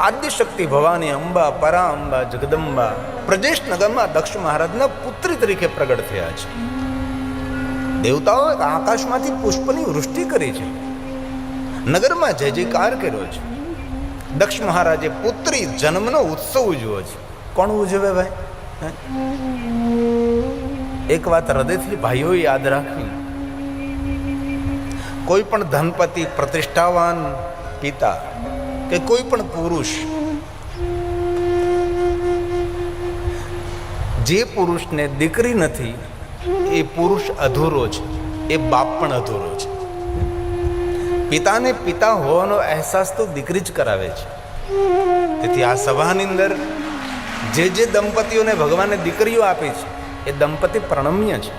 આદ્યશક્તિ ભવાની અંબા પરા અંબા જગદંબા પ્રદેશ નગરમાં દક્ષ મહારાજના પુત્રી તરીકે પ્રગટ થયા છે. દેવતાઓએ આકાશમાંથી પુષ્પની વૃષ્ટિ કરી છે. નગરમાં જય જયકાર કર્યો છે. દક્ષ મહારાજે પુત્રી જન્મનો ઉત્સવ ઉજવ્યો છે. કોણ ઉજવે ભાઈ? એક વાત હૃદયથી ભાઈઓ યાદ રાખવી. કોઈ પણ ધનપતિ પ્રતિષ્ઠાવાન પિતા કે કોઈ પણ પુરુષ જે પુરુષને દીકરી નથી, એ પુરુષ અધૂરો છે. એ બાપ પણ અધૂરો છે. પિતાને પિતા હોવાનો અહેસાસ તો દીકરી જ કરાવે છે. તેથી આ સભાની અંદર જે જે દંપતીઓને ભગવાને દીકરીઓ આપી છે, એ દંપતી પ્રણમ્ય છે.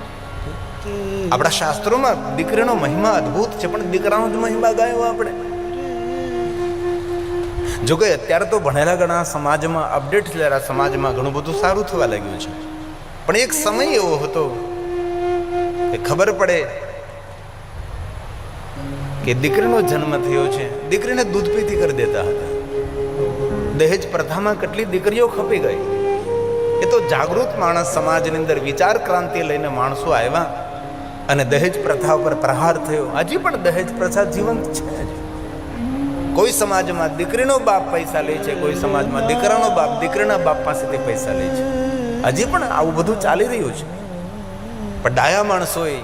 આપણા શાસ્ત્રોમાં દીકરીનો મહિમા અદ્ભુત છે, પણ દીકરાનો જ મહિમા ગાયો આપણે. જો કે અત્યારે તો ભણેલા ઘણા સમાજમાં અપડેટ થયેલા સમાજમાં ઘણું બધું સારું થવા લાગ્યું છે. પણ એક સમય એવો હતો કે ખબર પડે કે દીકરીનો જન્મ થયો છે. દીકરીને દૂધ પીતી કરી દેતા હતા. દહેજ પ્રથામાં કેટલી દીકરીઓ ખપી ગઈ. એ તો જાગૃત માણસ સમાજની અંદર વિચાર ક્રાંતિ લઈને માણસો આવ્યા અને દહેજ પ્રથા ઉપર પ્રહાર થયો. હજી પણ દહેજ પ્રથા જીવંત છે કોઈ સમાજમાં દીકરીનો બાપ પૈસા લે છે, કોઈ સમાજમાં દીકરાનો બાપ દીકરીના બાપ પાસેથી પૈસા લે છે. હજી પણ આવું બધું ચાલી રહ્યું છે. પણ ડાયા માણસોએ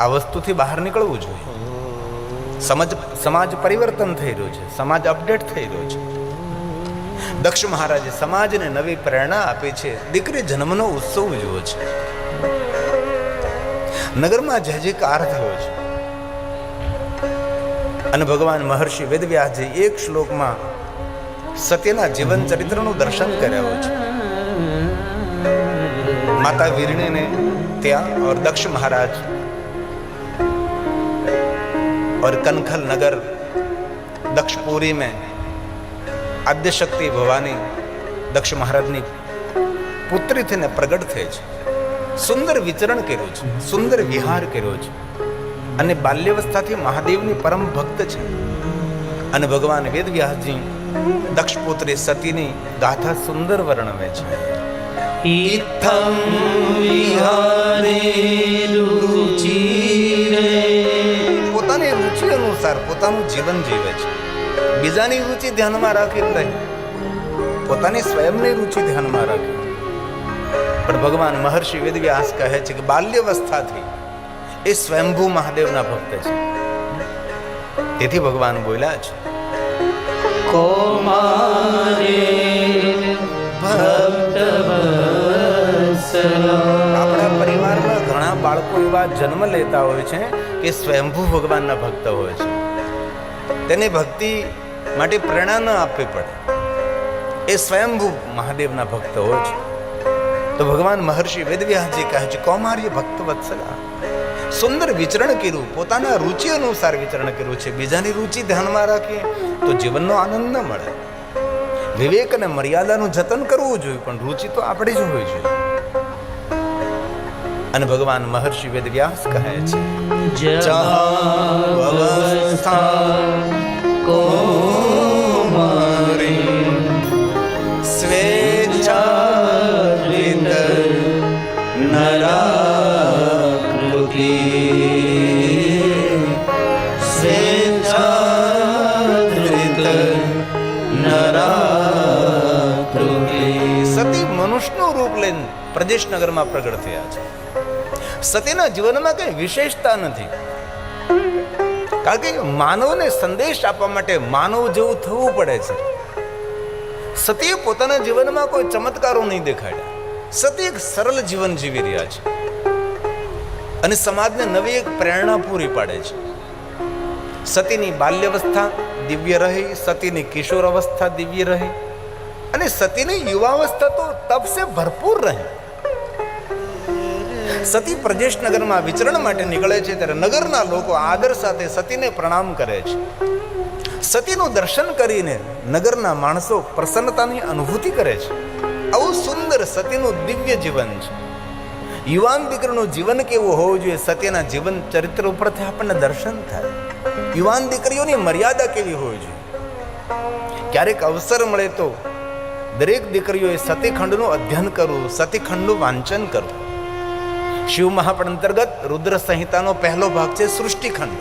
આ વસ્તુથી બહાર નીકળવું જોઈએ. સમજ, સમાજ પરિવર્તન થઈ રહ્યું છે, સમાજ અપડેટ થઈ રહ્યો છે. દક્ષ મહારાજે સમાજને નવી પ્રેરણા આપી છે, દીકરી જન્મનો ઉત્સવ ઉજવો છે. નગરમાં જય જયકાર થયો છે. અને ભગવાન મહર્ષિ વેદવ્યાસજી એક શ્લોકમાં સત્યના જીવન ચરિત્રનું દર્શન કર્યા છે માતા વીરણીને ત્યાં और दक्ष महाराज और कनखल नगर दक्षपुरी में આદ્ય શક્તિ ભવાની દક્ષ મહારાજની પુત્રી થઈને પ્રગટ થઈ છે સુંદર વિચરણ કર્યું છે સુંદર વિહાર કર્યો છે અને બાલ્યવસ્થાથી મહાદેવની પરમ ભક્ત છે. અને ભગવાન વેદવ્યાસજી દક્ષ પુત્રી સતીની ગાથા સુંદર વર્ણવે છે. વિહારે રુચિરે. પોતાની રુચિ અનુસાર પોતાનું જીવન જીવે છે. બીજાની રુચિ ધ્યાનમાં રાખી નહીં પોતાની સ્વયંની રુચિ ધ્યાનમાં રાખી. પણ ભગવાન મહર્ષિ વેદવ્યાસ કહે છે કે બાલ્યવસ્થાથી એ સ્વયંભૂ મહાદેવના ભક્ત છે. તેથી ભગવાન બોલ્યા છે. આપણા પરિવારમાં ઘણા બાળકો એવા જન્મ લેતા હોય છે કે સ્વયંભૂ ભગવાનના ભક્ત હોય છે. તેને ભક્તિ માટે પ્રેરણા ન આપવી પડે. એ સ્વયંભૂ મહાદેવના ભક્ત હોય છે. તો ભગવાન મહર્ષિ વેદવ્યાસજી કહે છે કૌમાર્ય ભક્ત વત્સલા. સુંદર વિચરણ કર્યું પોતાના રુચિ અનુસાર વિચરણ કર્યું છે. બીજાની રુચિ ધ્યાનમાં રાખીએ તો જીવનનો આનંદ ન મળે. વિવેક અને મર્યાદાનું જતન કરવું જોઈએ પણ રુચિ તો આપણી જ હોવી જોઈએ અને ભગવાન મહર્ષિ વેદવ્યાસ કહે છે જહાવસ્થા પ્રદેશ નગરમાં પ્રગટ થયા છે. સતીના જીવનમાં કઈ વિશેષતા નથી. કારણ કે માનવને સંદેશ આપવા માટે માનવ જેવું થવું પડે છે. સતીએ પોતાના જીવનમાં કોઈ ચમત્કારો નહીં દેખાડ્યા. સતી એક સરળ જીવન જીવી રહ્યા છે. અને સમાજને નવી એક પ્રેરણા પૂરી પાડે છે. સતીની બાલ્યવસ્થા દિવ્ય રહી, સતીની કિશોર અવસ્થા દિવ્ય રહી. અને સતીની યુવાવસ્થા તો તપસે ભરપૂર રહી. સતી પ્રદેશનગરમાં વિચરણ માટે નીકળે છે ત્યારે નગરના લોકો આદર સાથે સતીને પ્રણામ કરે છે. સતીનું દર્શન કરીને નગરના માણસો પ્રસન્નતાની અનુભૂતિ કરે છે. આવું સુંદર સતીનું દિવ્ય જીવન છે. યુવાન દીકરીનું જીવન કેવું હોવું જોઈએ? સત્યના જીવન ચરિત્ર ઉપરથી આપણને દર્શન થાય. યુવાન દીકરીઓની મર્યાદા કેવી હોવી જોઈએ? ક્યારેક અવસર મળે તો દરેક દીકરીઓએ સતીખંડનું અધ્યયન કરવું, સતીખંડનું વાંચન કરવું. શિવ મહાપણ અંતર્ગત રુદ્ર સંહિતાનો પહેલો ભાગ છે સૃષ્ટિખંડ.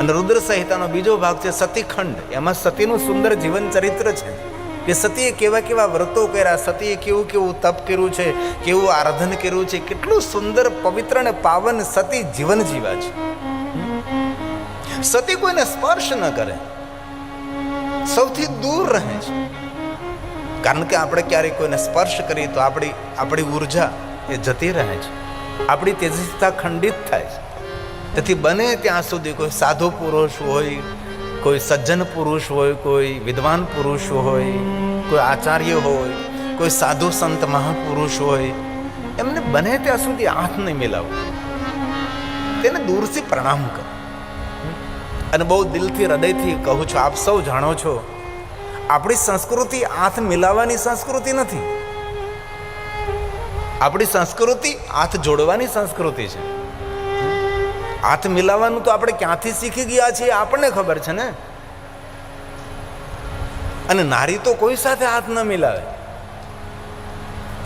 અને રુદ્ર સંહિતાનો બીજો ભાગ છે સતીખંડ. એમાં સતીનું સુંદર જીવન ચરિત્ર છે. કે સતીએ કેવા કેવા વ્રતો કર્યા, સતીએ કેવું કેવું તપ કર્યું છે, કેવું આરાધન કર્યું છે, કેટલું સુંદર પવિત્ર અને પાવન સતી જીવન જીવા છે. સતી કોઈને સ્પર્શ ન કરે. સૌથી દૂર રહે છે. કારણ કે આપણે ક્યારેક કોઈને સ્પર્શ કરીએ તો આપણી આપણી ઊર્જા એ જતી રહે છે. આપણી તેજસ્વીતા ખંડિત થાય તેથી બને ત્યાં સુધી કોઈ સાધુ પુરુષ હોય, કોઈ સજ્જન પુરુષ હોય, કોઈ વિદ્વાન પુરુષ હોય, કોઈ આચાર્ય હોય, કોઈ સાધુ સંત મહાપુરુષ હોય, એમને બને ત્યાં સુધી હાથ નહીં મિલાવો. તેને દૂરથી પ્રણામ કરો. અને બહુ દિલથી, હૃદયથી કહું છું, આપ સૌ જાણો છો, આપણી સંસ્કૃતિ હાથ મિલાવવાની સંસ્કૃતિ નથી. આપણી સંસ્કૃતિ હાથ જોડવાની સંસ્કૃતિ છે. હાથ મિલાવવાનું તો આપણે ક્યાંથી શીખી ગયા છીએ આપણને ખબર છે ને? અને નારી તો કોઈ સાથે હાથ ન મિલાવે.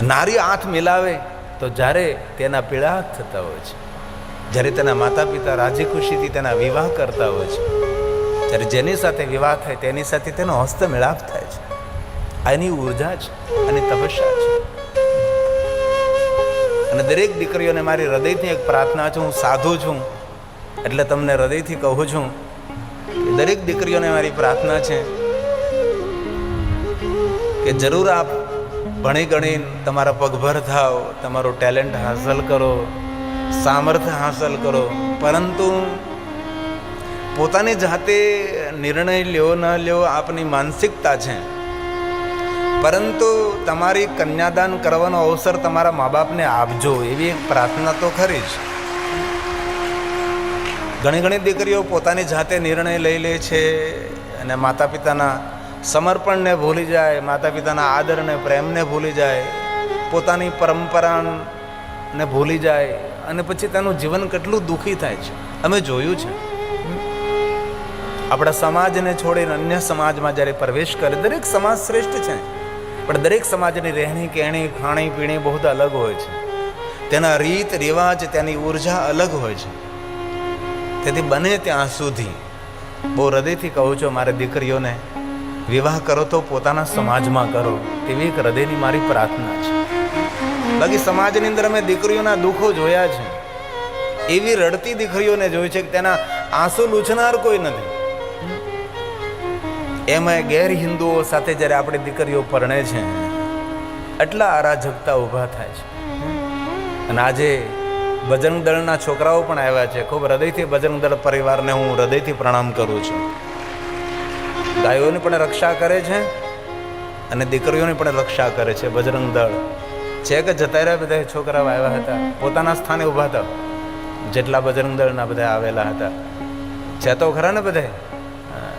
નારી હાથ મિલાવે તો જ્યારે તેના પીળા થતા હોય છે. જ્યારે તેના માતા પિતા રાજી ખુશીથી તેના વિવાહ કરતા હોય છે. ત્યારે જેની સાથે વિવાહ થાય તેની સાથે તેનો હસ્ત મિલાપ થાય છે. એની ઊર્જા છે અને તપસ્યા છે. અને દરેક દીકરીઓને મારી હૃદયથી એક પ્રાર્થના છે, હું સાધુ છું, એટલે તમને હૃદયથી કહું છું દરેક દીકરીઓને મારી પ્રાર્થના છે કે જરૂર આપ ભણી ગણી તમારા પગભર થાવ તમારું ટેલેન્ટ હાંસલ કરો સામર્થ્ય હાંસલ કરો, પરંતુ પોતાની જાતે નિર્ણય લ્યો ન લ્યો આપની માનસિકતા છે. પરંતુ તમારી કન્યાદાન કરવાનો અવસર તમારા મા બાપને આપજો, એવી એક પ્રાર્થના તો ખરી જ. ઘણી ઘણી દીકરીઓ પોતાની જાતે નિર્ણય લઈ લે છે અને માતા પિતાના સમર્પણને ભૂલી જાય માતા પિતાના આદરને, પ્રેમને ભૂલી જાય, પોતાની પરંપરાને ભૂલી જાય, અને પછી તેનું જીવન કેટલું દુઃખી થાય છે. અમે જોયું છે. આપણા સમાજને છોડીને અન્ય સમાજમાં જ્યારે પ્રવેશ કરે, દરેક સમાજ શ્રેષ્ઠ છે. પણ દરેક સમાજની રહેણી કહેણી, ખાણી, પીણી બહુ અલગ હોય છે. તેના રીત, રિવાજ, તેની ઊર્જા અલગ હોય છે. તેથી બને ત્યાં સુધી બહુ હૃદયથી કહું છું, મારે દીકરીઓને, વિવાહ કરો તો પોતાના સમાજમાં કરો એવી એક હૃદયની મારી પ્રાર્થના છે. બાકી સમાજની અંદર અમે દીકરીઓના દુઃખો જોયા છે. એવી રડતી દીકરીઓને જોઈ છે કે તેના આંસુ લૂછનાર કોઈ નથી. એમાં ગેર હિન્દુઓ સાથે જ્યારે આપણી દીકરીઓ પરણે છે, એટલા અરાજકતા ઊભા થાય છે. અને આજે બજરંગ દળના છોકરાઓ પણ આવ્યા છે. ખૂબ હૃદયથી બજરંગ દળ પરિવારને હું હૃદયથી પ્રણામ કરું છું. ગાયોની પણ રક્ષા કરે છે અને દીકરીઓની પણ રક્ષા કરે છે બજરંગ દળ છે કે જતા રહ્યા બધા છોકરાઓ આવ્યા હતા? પોતાના સ્થાને ઊભા હતા? જેટલા બજરંગ દળના બધા આવેલા હતા. છે તો ખરા ને બધા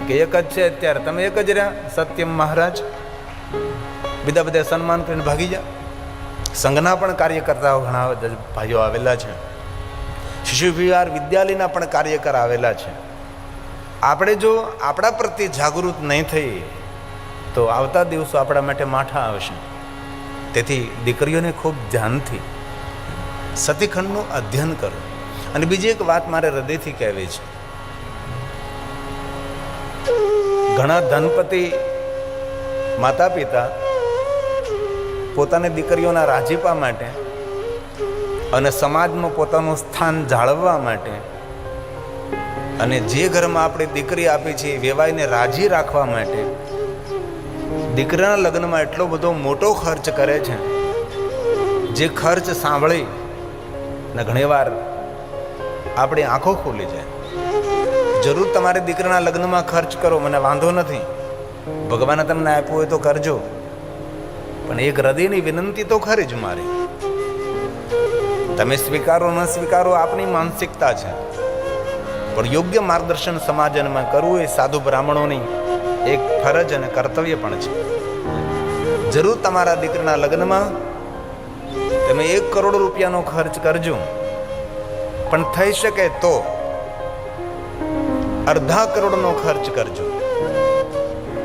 કે એક જ છે અત્યારે. તમે એક જ રહ્યા? સત્યમ મહારાજ. બીજા બધા સન્માન કરીને ભાગી જા સંઘના પણ કાર્યકર્તાઓ ઘણા બધા ભાઈઓ આવેલા છે. શિશુ વિહાર વિદ્યાલયના પણ કાર્યકર આવેલા છે. આપણે જો આપણા પ્રત્યે જાગૃત નહીં થઈએ, તો આવતા દિવસો આપણા માટે માઠા આવશે. તેથી દીકરીઓને ખૂબ ધ્યાનથી સતીખંડનું અધ્યયન કરો. અને બીજી એક વાત મારે હૃદયથી કહેવી છે. ઘણા ધનપતિ માતા પિતા પોતાની દીકરીઓના રાજીપા માટે અને સમાજમાં પોતાનું સ્થાન જાળવવા માટે અને જે ઘરમાં આપણે દીકરી આપી છે એ વેવાઈને રાજી રાખવા માટે દીકરાના લગ્નમાં એટલો બધો મોટો ખર્ચ કરે છે, જે ખર્ચ સાંભળી ને ઘણીવાર આપણી આંખો ખુલી જાય. જરૂર તમારે દીકરાના લગ્નમાં ખર્ચ કરો, મને વાંધો નથી. ભગવાને તમને આપ્યું હોય તો કરજો. પણ એક હૃદયની વિનંતી તો ખરી જ મારી. તમે સ્વીકારો, ન સ્વીકારો, આપની માનસિકતા છે. પણ યોગ્ય માર્ગદર્શન સમાજનમાં કરવું એ સાધુ બ્રાહ્મણોની એક ફરજ અને કર્તવ્ય પણ છે. જરૂર તમારા દીકરાના લગ્નમાં તમે એક કરોડ રૂપિયાનો ખર્ચ કરજો. પણ થઈ શકે તો અડધા કરોડનો ખર્ચ કરજો.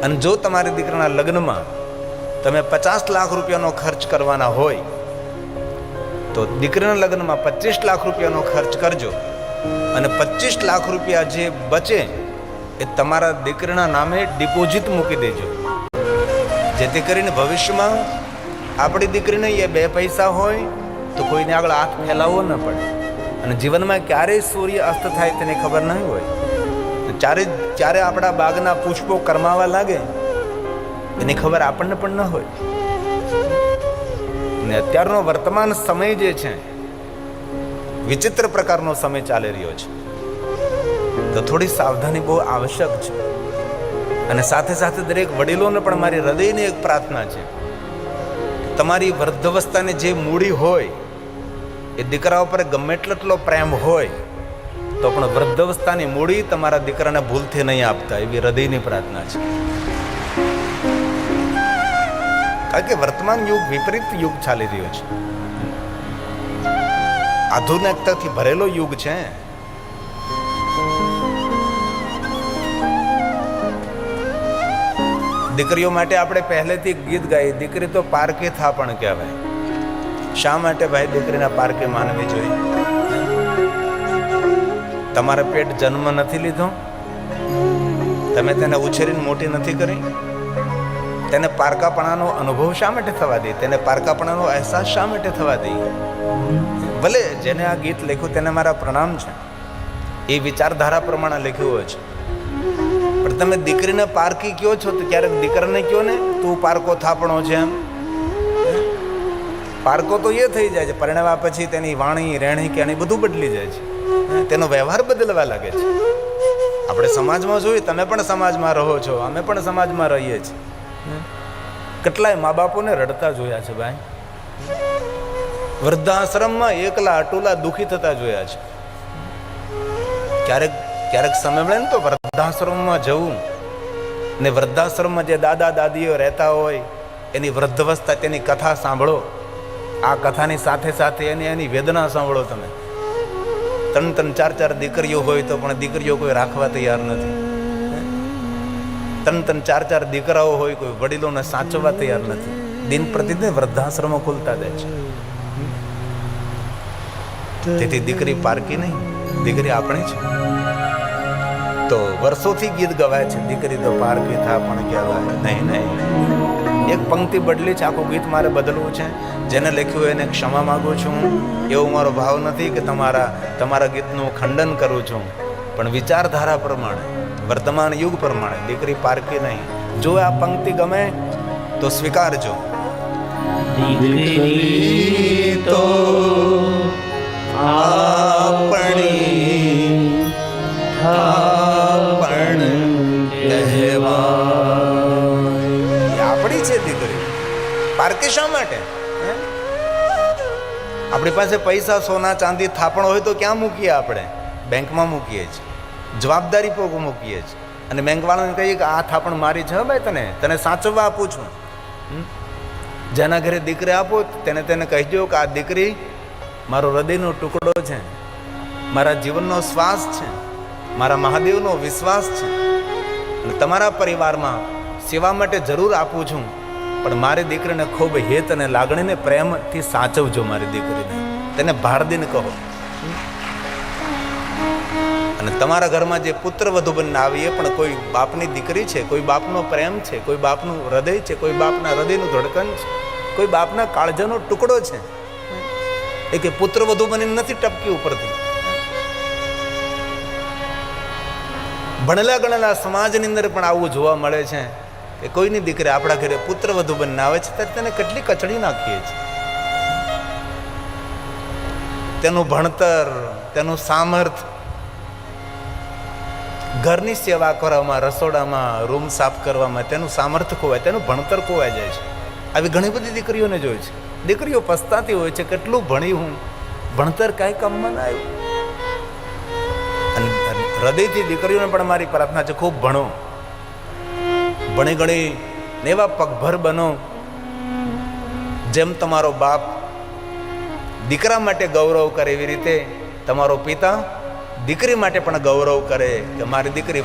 અને જો તમારી દીકરાના લગ્નમાં તમે પચાસ લાખ રૂપિયાનો ખર્ચ કરવાના હોય, તો દીકરાના લગ્નમાં પચીસ લાખ રૂપિયાનો ખર્ચ કરજો. અને પચીસ લાખ રૂપિયા જે બચે, એ તમારા દીકરીના નામે ડિપોઝિટ મૂકી દેજો. જેથી કરીને ભવિષ્યમાં આપણી દીકરીને એ બે પૈસા હોય, તો કોઈને આગળ હાથ ફેલાવવો ન પડે. અને જીવનમાં ક્યારેય સૂર્ય અસ્ત થાય તેની ખબર નહીં હોય. ચારે જ્યારે આપણા બાગના પુષ્પો કરમાવા લાગે, એની ખબર આપણને પણ ન હોય. ને અત્યારનો વર્તમાન સમય જે છે, વિચિત્ર પ્રકારનો સમય ચાલી રહ્યો છે. તો થોડી સાવધાની બહુ આવશ્યક છે. અને સાથે સાથે દરેક વડીલોને પણ મારી હૃદયની એક પ્રાર્થના છે તમારી વૃદ્ધાવસ્થાની જે મૂડી હોય, એ દીકરા ઉપર ગમે એટલો પ્રેમ હોય તો પણ વૃદ્ધાવસ્થાની મૂડી તમારા દીકરાને ભૂલથી નહીં આપતા, એવી હૃદયની પ્રાર્થના છે. કારણ કે વર્તમાન યુગ વિપરીત યુગ ચાલી રહ્યો છે. આધુનિકતાથી ભરેલો યુગ છે. દીકરીઓ માટે આપણે પહેલેથી ગીત ગાઈ દીકરી તો પારકે થા પણ કહેવાય. શા માટે ભાઈ દીકરીના પારકે માનવી જોઈએ? તમારા પેટ જન્મ નથી લીધો? તમે તેને ઉછેરીને મોટી નથી કરી? તેને પારકાપણાનો અનુભવ શા માટે થવા દે? તેને પારકાપણાનો અહેસાસ શા માટે થવા દે? ભલે જેને આ ગીત લખ્યું તેને મારા પ્રણામ છે. એ વિચારધારા પ્રમાણે લખ્યું હોય છે. પણ તમે દીકરીને પારકી કયો છો? તો ક્યારેક દીકરાને કયો ને? તું પારકો થાપણો છે એમ. પારકો તો એ થઈ જાય છે. પરિણામ પછી તેની વાણી, રહેણી કેણી બધું બદલી જાય છે. તેનો વ્યવહાર બદલવા લાગે છે. આપણે સમાજમાં જોઈએ તમે પણ સમાજમાં રહો છો, અમે પણ સમાજમાં રહીએ છીએ. કેટલાય મા બાપોને રડતા જોયા છે ભાઈ. વૃદ્ધાશ્રમમાં એકલા અટોલા દુઃખી થતા જોયા છે. ક્યારેક ક્યારેક સમય મળે ને તો વૃદ્ધાશ્રમમાં જવું. ને વૃદ્ધાશ્રમમાં જે દાદા દાદીઓ રહેતા હોય, એની વૃદ્ધવસ્થા, તેની કથા સાંભળો. આ કથાની સાથે સાથે એની એની વેદના સાંભળો તમે. ત્રણ ત્રણ ચાર ચાર દીકરીઓ હોય તો પણ દીકરીઓ કોઈ રાખવા તૈયાર નથી. ત્રણ ત્રણ ચાર ચાર દીકરાઓ હોય કોઈ વડીલોને સાચવવા તૈયાર નથી. દિન પ્રતિદિન વૃદ્ધાશ્રમો ખુલતા જાય છે. તેથી દીકરી પારકી નહીં. દીકરી આપણી છે. તો વર્ષોથી ગીત ગવાય છે, દીકરી તો પારકી થા પણ કહેવાય. નહીં નહીં. એક પંક્તિ બદલી છે, આખું ગીત મારે બદલવું છે. જેને લખ્યું એને ક્ષમા માગું છું. એવો મારો ભાવ નથી કે તમારા તમારા ગીતનું ખંડન કરું છું. પણ વિચારધારા પ્રમાણે, વર્તમાન યુગ પ્રમાણે દીકરી પારકી નહીં. જો આ પંક્તિ ગમે, તો સ્વીકારજો. દીકરી આપણી પાસે પૈસા, સોના, ચાંદી, થાપણ હોય તો ક્યાં મૂકીએ આપણે? બેંકમાં મૂકીએ છીએ. જવાબદારી પોક મૂકીએ છીએ. અને બેંકવાળાને કહીએ કે, આ થાપણ મારી છે ભાઈ તને. તને સાચવવા આપું છું? જેના ઘરે દીકરી આપો, તેને તેને કહેજો કે, આ દીકરી મારો હૃદયનો ટુકડો છે. મારા જીવનનો શ્વાસ છે. મારા મહાદેવનો વિશ્વાસ છે. અને તમારા પરિવારમાં સેવા માટે જરૂર આપું છું. પણ મારી દીકરીને ખૂબ હેત અને લાગણીને પ્રેમથી સાચવજો મારી દીકરીને. તેને ભારદીન કહો. અને તમારા ઘરમાં જે પુત્ર વધુ બનીને આવી એ પણ કોઈ બાપની દીકરી છે, કોઈ બાપનો પ્રેમ છે, કોઈ બાપનું હૃદય છે, કોઈ બાપના હૃદયનું ધડકન છે, કોઈ બાપના કાળજાનો ટુકડો છે. એ કે પુત્ર વધુ બનીને નથી ટપકી ઉપરથી. ભણેલા ગણેલા સમાજની અંદર પણ આવું જોવા મળે છે. કે કોઈની દીકરી આપણા ઘરે પુત્ર વધુ બનીને આવે છે, ત્યારે તેને કેટલી કચડી નાખીએ છીએ. તેનું ભણતર, તેનું સામર્થ, ઘરની સેવા કરવામાં, રસોડામાં, રૂમ સાફ કરવામાં, તેનું સામર્થ્ય ખોવાય, તેનું ભણતર ખોવાઈ જાય છે. આવી ઘણી બધી દીકરીઓને જોઈ છે. દીકરીઓ પસ્તાતી હોય છે, કેટલું ભણી હું? ભણતર કાંઈ કામમાં ના આવ્યું? હૃદયથી દીકરીઓને પણ મારી પ્રાર્થના છે, ખૂબ ભણો. ભણી ગણી ને એવા પગભર બનો, જેમ તમારો બાપ દીકરા માટે ગૌરવ કરે એવી રીતે તમારો પિતા દીકરી માટે પણ ગૌરવ કરે કે મારી દીકરી